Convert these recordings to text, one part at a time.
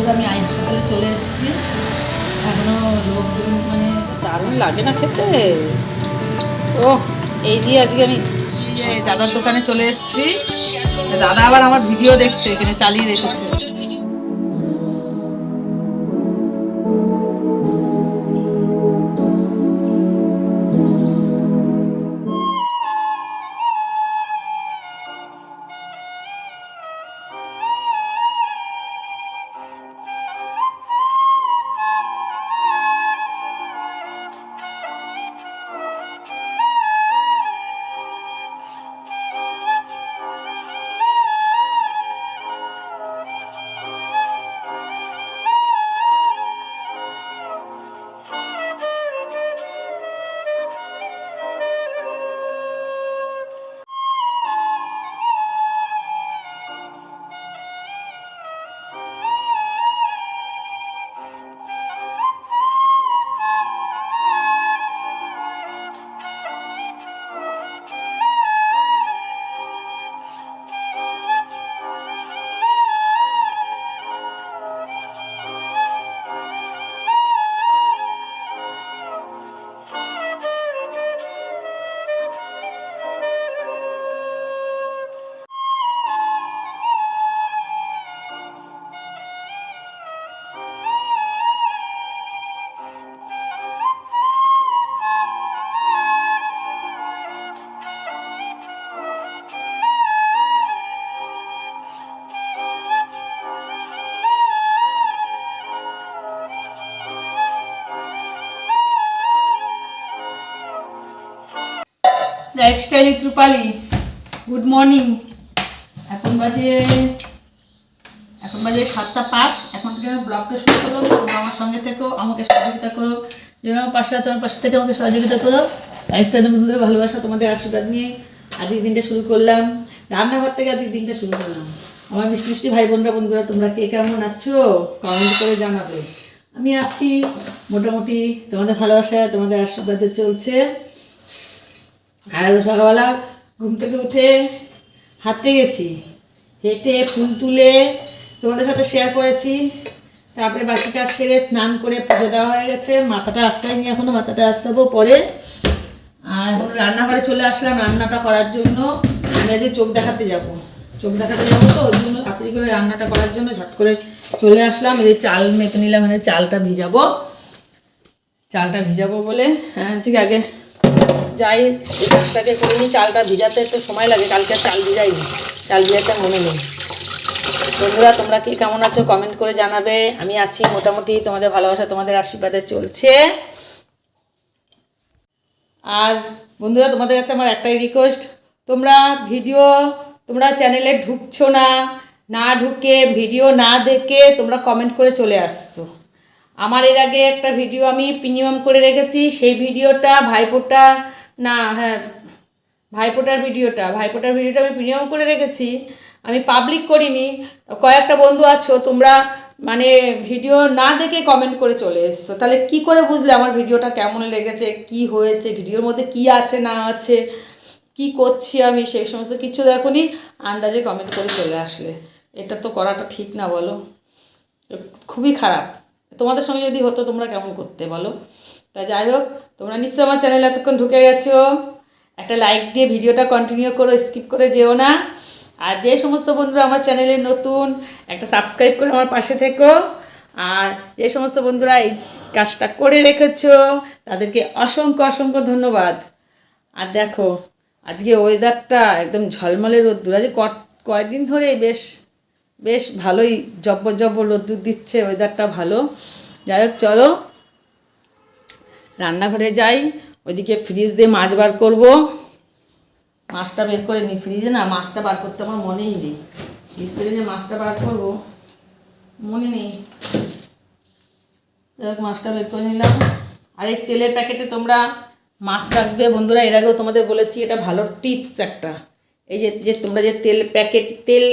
বন্ধুরা আমি আইন হোটেলে চলে এসেছি। এখনও লোকজন মানে দারুণ লাগে না খেতে। ও এই দিয়ে আজকে আমি দাদার দোকানে চলে এসেছি। দাদা আবার আমার ভিডিও দেখছে, এখানে চালিয়ে রেখেছে। লাইফস্টাইল রূপালি গুড মর্নিং এখন বাজে এখন বাজে সাতটা পাঁচ। এখন থেকে আমি ব্লগটা শুরু করলাম। তোমরা আমার সঙ্গে থেকো, আমাকে সহযোগিতা করো। যেন আমার পাশে আছে, আমার পাশে থেকে আমাকে সহযোগিতা করো। লাইফস্টাইলের মধ্যে ভালোবাসা তোমাদের আশীর্বাদ নিয়ে আজকের দিনটা শুরু করলাম। রান্নাঘর থেকে আজকের দিনটা শুরু করলাম। আমার মিষ্টি মিষ্টি ভাই বোনরা, বন্ধুরা, তোমরা কে কেমন আছো? কমেন্ট করে জানাবে। আমি আছি। মোটামুটি তোমাদের ভালোবাসা, তোমাদের আশীর্বাদে চলছে। আর সকালবেলা ঘুম থেকে উঠে হাঁটতে গেছি। হেঁটে ফুল তুলে তোমাদের সাথে শেয়ার করেছি। তারপরে বাকি কাজ সেরে স্নান করে পুজো দেওয়া হয়ে গেছে। মাথাটা আসতে হয়নি এখনও, মাথাটা আসতে হব পরে। আর রান্নাঘরে চলে আসলাম রান্নাটা করার জন্য। আমি আজকে চোখ দেখাতে যাব। চোখ দেখাতে যাব তো, ওই জন্য তাড়াতাড়ি করে রান্নাটা করার জন্য ঝট করে চলে আসলাম। এই যে চাল মেপে নিলাম মানে চালটা ভিজাবো। চালটা ভিজাবো বলে। হ্যাঁ আজকে আগে যাই কাজটাকে করে নিই, চালটা ভিজাতে একটু সময় লাগে, কালকে চাল ভিজাইনি, চাল ভিজাতে মনে নেই। বন্ধুরা, তোমরা কি কেমন আছো? কমেন্ট করে জানাবে। আমি আছি মোটামুটি, তোমাদের ভালোবাসা, তোমাদের আশীর্বাদে চলছে। আর বন্ধুরা, তোমাদের কাছে আমার একটাই রিকোয়েস্ট তোমরা ভিডিও তোমরা চ্যানেলে ঢুকছো না না ঢুকে ভিডিও না দেখে তোমরা কমেন্ট করে চলে আসছো। আমার এর আগে একটা ভিডিও আমি প্রিমিয়াম করে রেখেছি, সেই ভিডিওটা ভাইফোঁটা না হ্যাঁ ভাইফোঁটার ভিডিওটা ভাইফোঁটার ভিডিওটা আমি প্রিমিয়াম করে রেখেছি, আমি পাবলিক করিনি। কয়েকটা বন্ধু আছো, তোমরা মানে ভিডিও না দেখে কমেন্ট করে চলে এসছো। তাহলে কি করে বুঝলে আমার ভিডিওটা কেমন লেগেছে, কি হয়েছে, ভিডিওর মধ্যে কি আছে, না আছে, কি করছি আমি, সেই সমস্ত কিছু দেখুনি, আন্দাজে কমেন্ট করে চলে আসলে। এটা তো করাটা ঠিক না বলো। খুবই খারাপ। তোমাদের সঙ্গে যদি হতো তোমরা কেমন করতে বলো? তা যাই হোক, তোমরা নিশ্চয়ই আমার চ্যানেল এতক্ষণ ঢুকে গেছো। একটা লাইক দিয়ে ভিডিওটা কন্টিনিউ করো স্কিপ করে যেও না। আর যে সমস্ত বন্ধুরা আমার চ্যানেলে নতুন, একটা সাবস্ক্রাইব করে আমার পাশে থেকো। আর যে সমস্ত বন্ধুরা এই কাজটা করে রেখেছ, তাদেরকে অসংখ্য অসংখ্য ধন্যবাদ। আর দেখো, আজকে ওয়েদারটা একদম ঝলমলে রোদ্দুর। আজ কয়েকদিন ধরে বেশ বেশ ভালোই জব্বর জব্বর রোদ্দুর দিচ্ছে ওয়েদারটা ভালো। যাই হোক, চলো। রান্নাঘরে যাই, ওইদিকে ফ্রিজ দিয়ে মাছ বার করব। মাছটা বের করে নিই ফ্রিজে না, মাছটা বার করতে আমার মনেই নেই। ফ্রিজ থেকে যে মাছটা বার করব, মনে নেই। মাছটা বের করে নিলাম। আর এই তেলের প্যাকেটে তোমরা মাছ রাখবে। বন্ধুরা, এর আগেও তোমাদের বলেছি, এটা ভালো টিপস একটা। এই যে যে তোমরা যে তেল প্যাকেট, তেল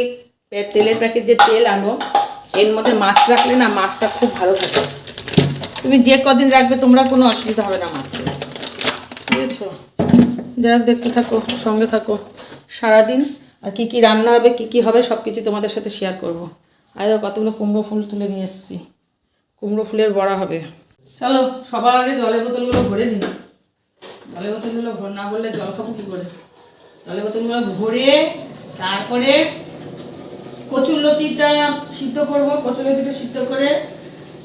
তেলের প্যাকেট যে তেল আনো, এর মধ্যে মাছ রাখলে না, মাছটা খুব ভালো থাকে। তুমি যে কদিন রাখবে, তোমরা কোনো অসুবিধা হবে না মাছে বুঝেছ? যাই দেখতে থাকো, সঙ্গে থাকো। সারাদিন আর কী কী রান্না হবে, কী কী হবে সব কিছু তোমাদের সাথে শেয়ার করব। আর কতগুলো কুমড়ো ফুল তুলে নিয়ে এসেছি। কুমড়ো ফুলের বড়া হবে। চলো, সবার আগে জলের বোতলগুলো ভরে নিই। জলের বোতলগুলো ভর না ভরলে জল খাব কী করে? জলের বোতলগুলো ভরে তারপরে কচুর লতিটা সিদ্ধ করব। কচুর লতিটা সিদ্ধ করে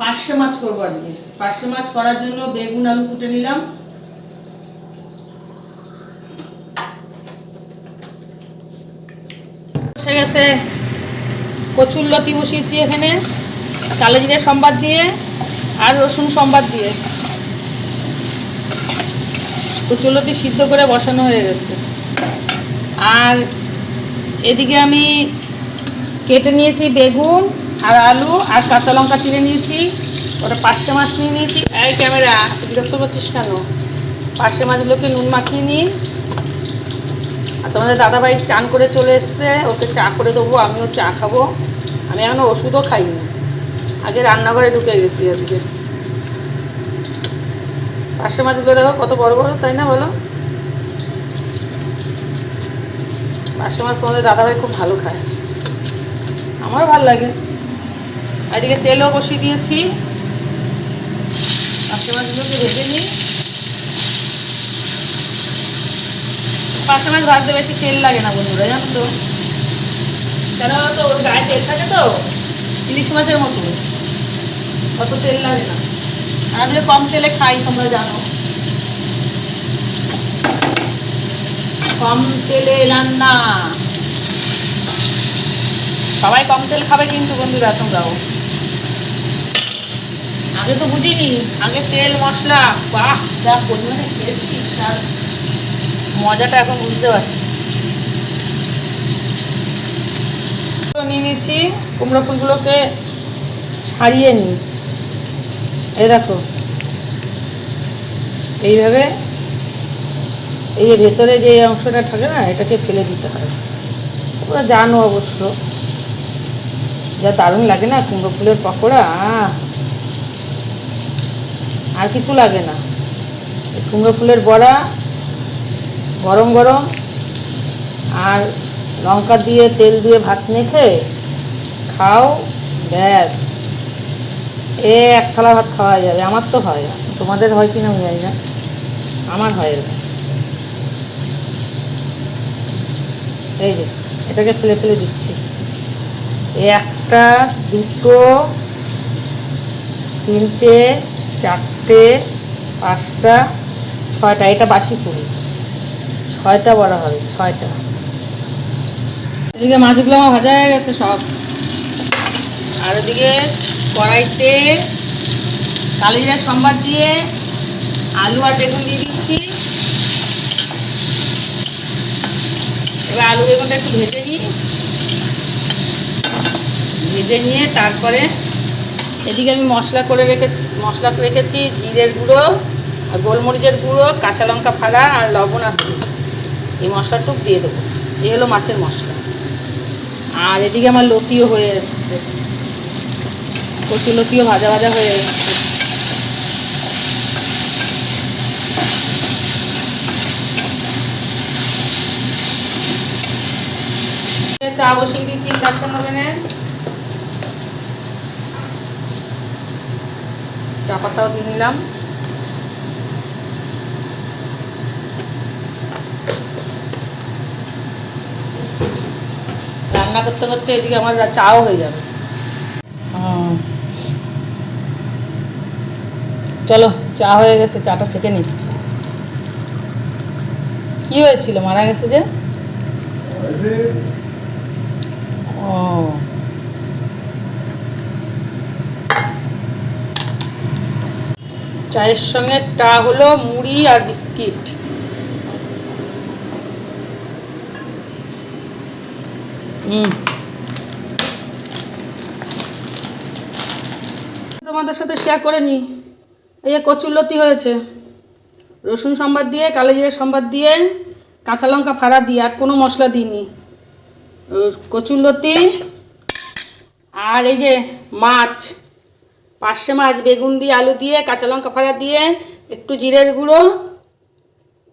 পার্শে মাছ করব আজকে। পার্শে মাছ করার জন্য বেগুন, আলু কুটে নিলাম। বসে গেছে। কচুর লতি বসিয়েছি এখানে। কালো জিরে সম্বাদ দিয়ে আর রসুন সম্বাদ দিয়ে। কচুর লতি সিদ্ধ করে বসানো হয়ে গেছে। আর এদিকে আমি কেটে নিয়েছি বেগুন। আর আলু আর কাঁচা লঙ্কা চিড়ে নিয়েছি, ওটা পার্শে মাছ নিয়ে নিয়েছি। এই ক্যামেরা বিরক্ত করছিস কেন? পার্শে মাছগুলোকে নুন মাখিয়ে নিই। আর তোমাদের দাদাভাই চান করে চলে এসছে, ওকে চা করে দেবো, আমিও চা খাব। আমি এখনও ওষুধও খাইনি। আগে রান্নাঘরে ঢুকে গেছি আজকে। পার্শে মাছগুলো দেখো কত বড় বড়, তাই না বলো? পার্শে মাছ তোমাদের দাদাভাই খুব ভালো খায়। আমারও ভালো লাগে। এদিকে তেলও বসিয়ে দিয়েছি। পার্শে মাছগুলোকে ভেজে নিই। পার্শে মাছ ভাজতে বেশি তেল লাগে না বন্ধুরা, জানো তো। কেন তো? ওর গায়ে তেল থাকে তো, ইলিশ মাছের মতো। অত তেল লাগে না। আর আমি তো কম তেলে খাই, তোমরা জানো। কম তেলে রান্না। সবাই কম তেল খাবে কিন্তু বন্ধুরা, তোমরাও। আগে তো বুঝিনি। আগে তেল, মশলা, বাহ, যা পরিমাণে খেয়েছি, তার মজাটা এখন বুঝতে পারছি। নিয়ে নিচ্ছি কুমড়ো ফুলগুলোকে ছাড়িয়ে নিই এই দেখো। এইভাবে এই যে ভেতরে যে অংশটা থাকে না, এটাকে ফেলে দিতে হয়। তোমরা জানো অবশ্য। যা দারুণ লাগে না কুমড়ো ফুলের পকোড়া! আর কিছু লাগে না। কুমড়ো ফুলের বড়া, গরম গরম, আর লঙ্কা দিয়ে তেল দিয়ে ভাত মেখে খাও, ব্যাস। এ এক থালা ভাত খাওয়া যাবে, আমার তো হয়। তোমাদের হয় কি না আমি জানি না। আমার হয় এরকম। এই যে, এটাকে ফেলে ফেলে দিচ্ছি। একটা, দুটো, তিনটে চারটে, পাঁচটা, ছয়টা, এটা বাসি পুরি ছয়টা বড়া হবে, ছয়টা। এদিকে মাছগুলো আমার ভাজা হয়ে গেছে সব। আর ওদিকে কড়াইতে কালো জিরা সম্বাদ দিয়ে আলু আর বেগুন দিয়ে দিচ্ছি। এবার আলু বেগুনটা একটু ভেজে নিই। ভেজে নিয়ে তারপরে এদিকে আমি মশলা করে রেখেছি। মশলা রেখেছি, জিরের গুঁড়ো, আর গোলমরিচের গুঁড়ো, কাঁচা লঙ্কা ফাড়া আর লবণ আর এই মশলাটুক দিয়ে দেবো। এই হলো মাছের মশলা। আর এদিকে আমার লতিও হয়ে এসছে। কচু লতিও ভাজা ভাজা হয়ে এসছে। চা বসিয়ে দিচ্ছি ইন্ডাকশন ওভেনে চা পাতাও দিয়ে নিলাম। রান্না করতে করতে এদিকে আমার চাও হয়ে যাবে। চলো চা হয়ে গেছে চাটা ছেঁকে নি কি হয়েছিল? মারা গেছে যে? চায়ের সঙ্গে টা হলো মুড়ি আর বিস্কিট। তোমাদের সাথে শেয়ার করে নি। এই যে কচুরলতি হয়েছে। রসুন সম্বাদ দিয়ে কালো জিরে সম্বাদ দিয়ে, কাঁচা লঙ্কা ফাড়া দিয়ে, আর কোনো মশলা দিইনি। কচুরলতি আর এই যে মাছ। পার্শে মাছ বেগুন দিয়ে আলু দিয়ে কাঁচা লঙ্কা ফাড়া দিয়ে একটু জিরের গুঁড়ো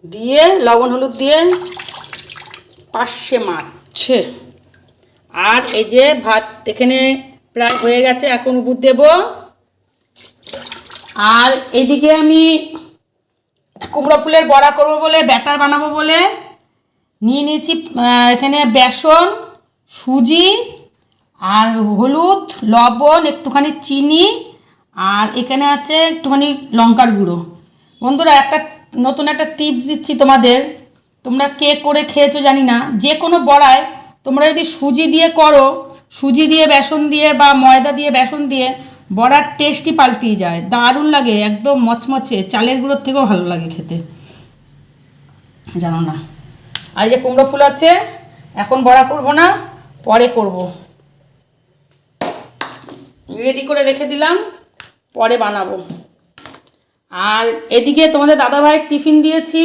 দিয়ে লবণ হলুদ দিয়ে পার্শে মাছ। আর এই যে ভাত এখানে প্রায় হয়ে গেছে এখন উপর দেব। আর এদিকে আমি কুমড়ো ফুলের বড়া করব বলে ব্যাটার বানাবো বলে নিয়ে নিয়েছি এখানে বেসন সুজি আর হলুদ লবণ একটুখানি চিনি আর এখানে আছে একটুখানি লঙ্কার গুঁড়ো। বন্ধুরা, একটা নতুন একটা টিপস দিচ্ছি তোমাদের। তোমরা কে করে খেয়েছো জানি না। যে কোনো বড়ায় তোমরা যদি সুজি দিয়ে করো, সুজি দিয়ে, বেসন দিয়ে বা ময়দা দিয়ে, বেসন দিয়ে, বড়ার টেস্টই পাল্টিয়ে যায়। দারুণ লাগে, একদম মচমচে। চালের গুঁড়োর থেকেও ভালো লাগে খেতে। জানো না। আর যে কুমড়ো ফুল আছে, এখন বড়া করব না, পরে করব। রেডি করে রেখে দিলাম। পরে বানাবো। আর এদিকে তোমাদের দাদাভাইয়ের টিফিন দিয়েছি,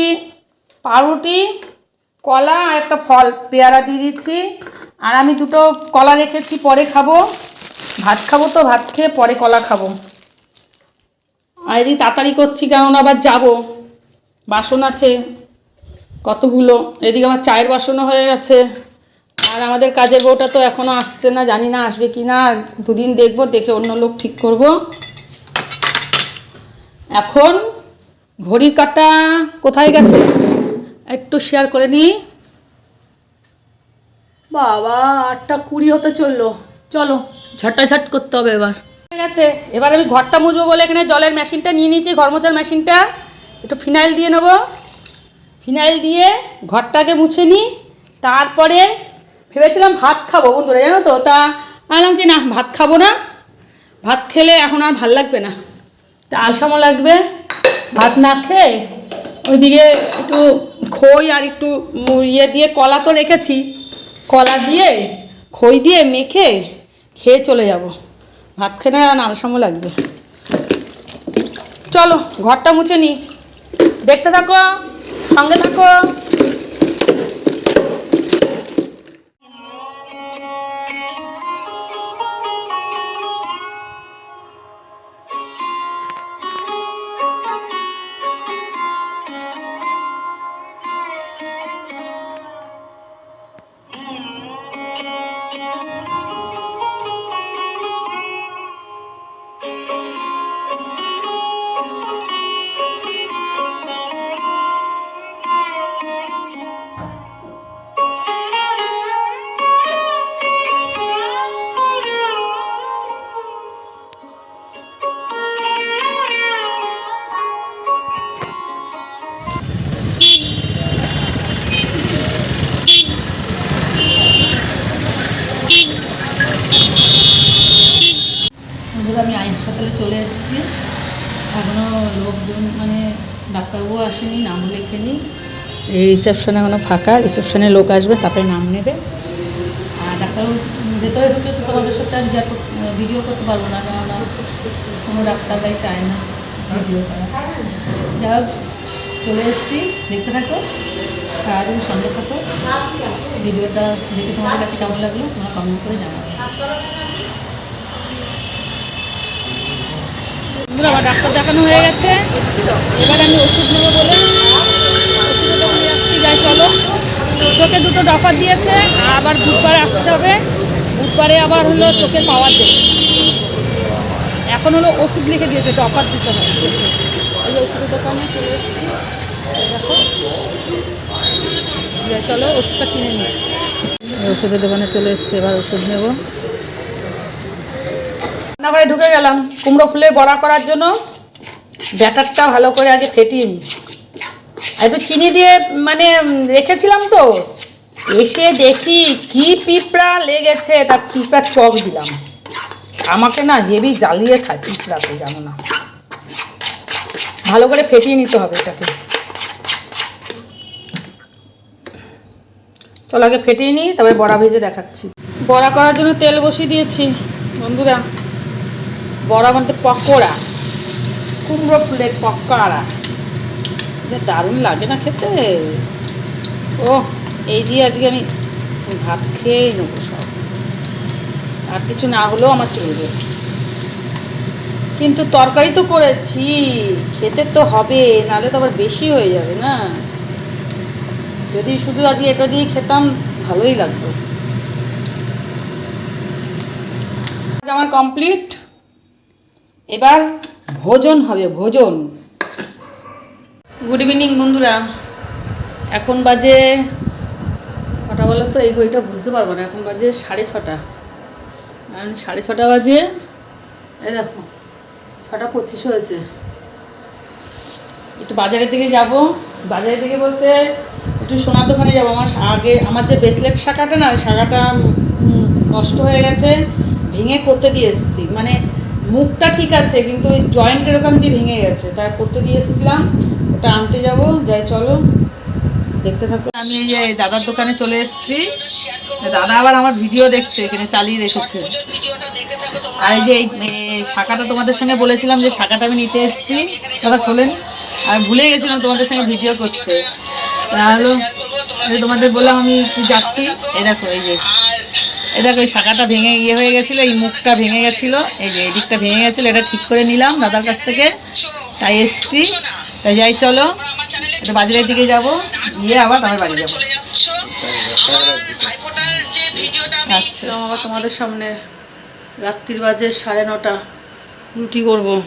পাউরুটি, কলা আর একটা ফল পেয়ারা দিয়ে দিচ্ছি আর আমি দুটো কলা রেখেছি, পরে খাব। ভাত খাব তো, ভাত খেয়ে পরে কলা খাব। আর এদিকে তাড়াতাড়ি করছি কারণ আবার যাব। বাসন আছে, কতগুলো। এদিকে আমার চায়ের বাসনও হয়ে গেছে। আর আমাদের কাজের বউটা তো এখনও আসছে না, জানি না আসবে কি না আর দুদিন দেখব, দেখে অন্য লোক ঠিক করব। এখন ঘড়ির কাটা কোথায় গেছে? একটু শেয়ার করে নিই বাবা আটটা কুড়ি হতে চলল। চলো। ঝটাঝট করতে হবে এবার। ঠিক আছে এবার আমি ঘরটা মুছবো বলে এখানে জলের মেশিনটা নিয়ে নিয়েছি ঘর মোছার মেশিনটা। একটু ফিনাইল দিয়ে নেব। ফিনাইল দিয়ে ঘরটাকে মুছে নিই তারপরে ভেবেছিলাম ভাত খাব বন্ধুরা জানো তো? তা বললাম যে না ভাত খাব না। ভাত খেলে এখন আর ভালো লাগবে না। তা আলসামো লাগবে, ভাত না খেয়ে ওইদিকে একটু খই আর একটু ইয়ে দিয়ে কলা তো রেখেছি। কলা দিয়ে, খই দিয়ে মেখে খেয়ে চলে যাব। ভাত খেলে আর আলসামো লাগবে। চলো, ঘরটা মুছে নিই দেখতে থাকো, সঙ্গে থাকো। এই রিসেপশনে এখনও ফাঁকা, রিসেপশনে লোক আসবে, তারপরে নাম নেবে। আর ডাক্তার ভেতরে ঢুকে তো তোমাদের সাথে আর ভিডিও করতে পারব না, কেননা কোনো ডাক্তাররাই চায় না ভিডিও করা। যাই হোক, চলে এসেছি, দেখতে থাকো। সারাদিন সঙ্গে থাকো। ভিডিওটা দেখে তোমাদের কাছে কেমন লাগল, তোমরা কমেন্ট করে জানাবে। আমার ডাক্তার দেখানো হয়ে গেছে। এবার আমি ওষুধ নেব বলে যাচ্ছি চলো। চোখে দুটো ডফার দিয়েছে, আবার বুধবারে আসতে হবে। বুধবারে আবার হলো চোখে পাওয়ার দেবে এখন হলো ওষুধ লিখে দিয়েছে, ডফার দিতে হবে। এই যে ওষুধের দোকানে চলে এসেছি। দেখো। চলো, ওষুধটা কিনে নিই। ওষুধের দোকানে চলে এসেছি, এবার ওষুধ নেব। রান্নাঘরে ঢুকে গেলাম। কুমড়ো ফুলের বড়া করার জন্য। ব্যাটারটা ভালো করে আগে ফেটিয়ে নিই। একটু চিনি দিয়ে মানে রেখেছিলাম তো। এসে দেখি কি পিঁপড়া লেগেছে তার পিঁপড়ার চক দিলাম। আমাকে না হেভি জ্বালিয়ে খায় পিঁপড়াতে জানো না। ভালো করে ফেটিয়ে নিতে হবে এটাকে। চলো আগে ফেটিয়ে নিই তবে বড়া ভেজে দেখাচ্ছি। বড়া করার জন্য তেল বসিয়ে দিয়েছি, বন্ধুরা। বড়া বলতে পকোড়া। কুমড়ো ফুলের পকোড়া। যে দারুণ লাগে না খেতে? ও এই দিয়ে আজকে আমি ভাত খেয়েই নেব সব। আর কিছু না হলেও আমার চলবে। কিন্তু তরকারি তো করেছি, খেতে তো হবে, নাহলে তো আবার বেশি হয়ে যাবে না। যদি শুধু আজকে এটা দিয়ে খেতাম, ভালোই লাগতো। আমার কমপ্লিট এবার ভোজন হবে, ভোজন। গুড ইভিনিং বন্ধুরা। এখন বাজে কটা বলো তো? এই ঘড়িটা বুঝতে পারব না। এখন বাজে সাড়ে ছটা। এখন সাড়ে ছটা বাজে। এই দেখো, ছটা পঁচিশ হয়েছে। একটু বাজারের দিকে যাব। বাজারের দিকে বলতে একটু সোনার দোকানে যাব। আমার আগে আমার যে ব্রেসলেট শাখাটা না শাখাটা নষ্ট হয়ে গেছে। ভেঙে করতে দিয়ে এসেছি। মানে মুখটা ঠিক আছে, কিন্তু ওই জয়েন্টের ওখান দিয়ে ভেঙে গেছে। তাই করতে দিয়ে এসেছিলাম, ওটা আনতে যাব, যাই চলো, দেখতে থাকো। আমি এই যে দাদার দোকানে চলে এসেছি। দাদা আবার আমার ভিডিও দেখছে, এখানে চালিয়ে রেখেছে। আর এই যে এই শাখাটা তোমাদের সঙ্গে বলেছিলাম যে শাখাটা আমি নিতে এসেছি। দাদা খোলেন। আর ভুলে গেছিলাম তোমাদের সঙ্গে ভিডিও করতে। তাহলে তোমাদের বললাম আমি একটু যাচ্ছি। দেখো, এই যে। এই ওই শাখাটা ভেঙে ইয়ে হয়ে গেছিল, এই মুখটা ভেঙে গেছিল, এই যে এদিকটা ভেঙে গেছিল, এটা ঠিক করে নিলাম দাদার কাছ থেকে। তাই এসছি। তাই যাই, চলো। এটা বাজারের দিকে যাব, গিয়ে আবার তোমার বাড়ি যাব। আচ্ছা। আবার তোমাদের সামনে রাত্রির বাজে সাড়ে নটা। রুটি করব।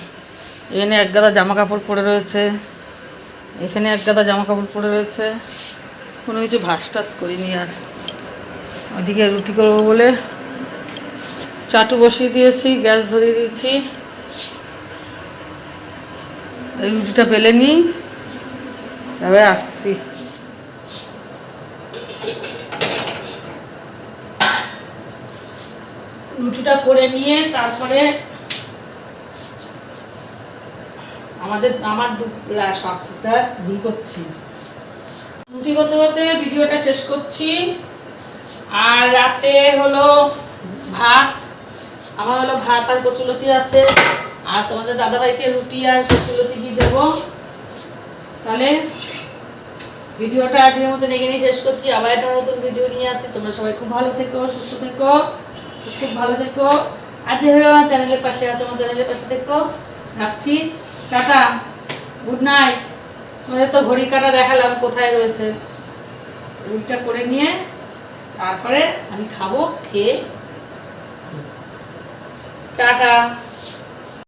এখানে এক গাদা জামা কাপড় পরে রয়েছে। এখানে এক গাদা জামা কাপড় পরে রয়েছে। কোনো কিছু ভাস টাস করিনি আর। ওদিকে রুটি করব বলে চাটু বসিয়ে দিয়েছি, গ্যাস ধরিয়ে দিয়েছি। এই রুটিটা পেলে নিই, এবার আসছি। রুটিটা করে নিয়ে তারপরে আমাদের, আমার সপ্তাহ ভুল করছি। রুটি করতে করতে ভিডিওটা শেষ করছি। আর রাতে হলো ভাত। আমার হলো ভাত আর কচুলতি আছে। আর তোমাদের দাদাভাইকে রুটি আর কচুলতি দিয়ে দেবো। তাহলে ভিডিওটা আজকের মতন এখানেই শেষ করছি। আবার একটা নতুন ভিডিও নিয়ে আসছি। তোমরা সবাই খুব ভালো থেকো, সুস্থ থেকো, খুব ভালো থেকো। আর যেভাবে আমার চ্যানেলের পাশে আছে, আমার চ্যানেলের পাশে থেকো। রাখছি। টাটা। Good night. তোমাদের তো ঘড়ি কাটা দেখালাম কোথায় রয়েছে। রুটিটা করে নিয়ে তারপরে আমি খাব খেয়ে। টাটা।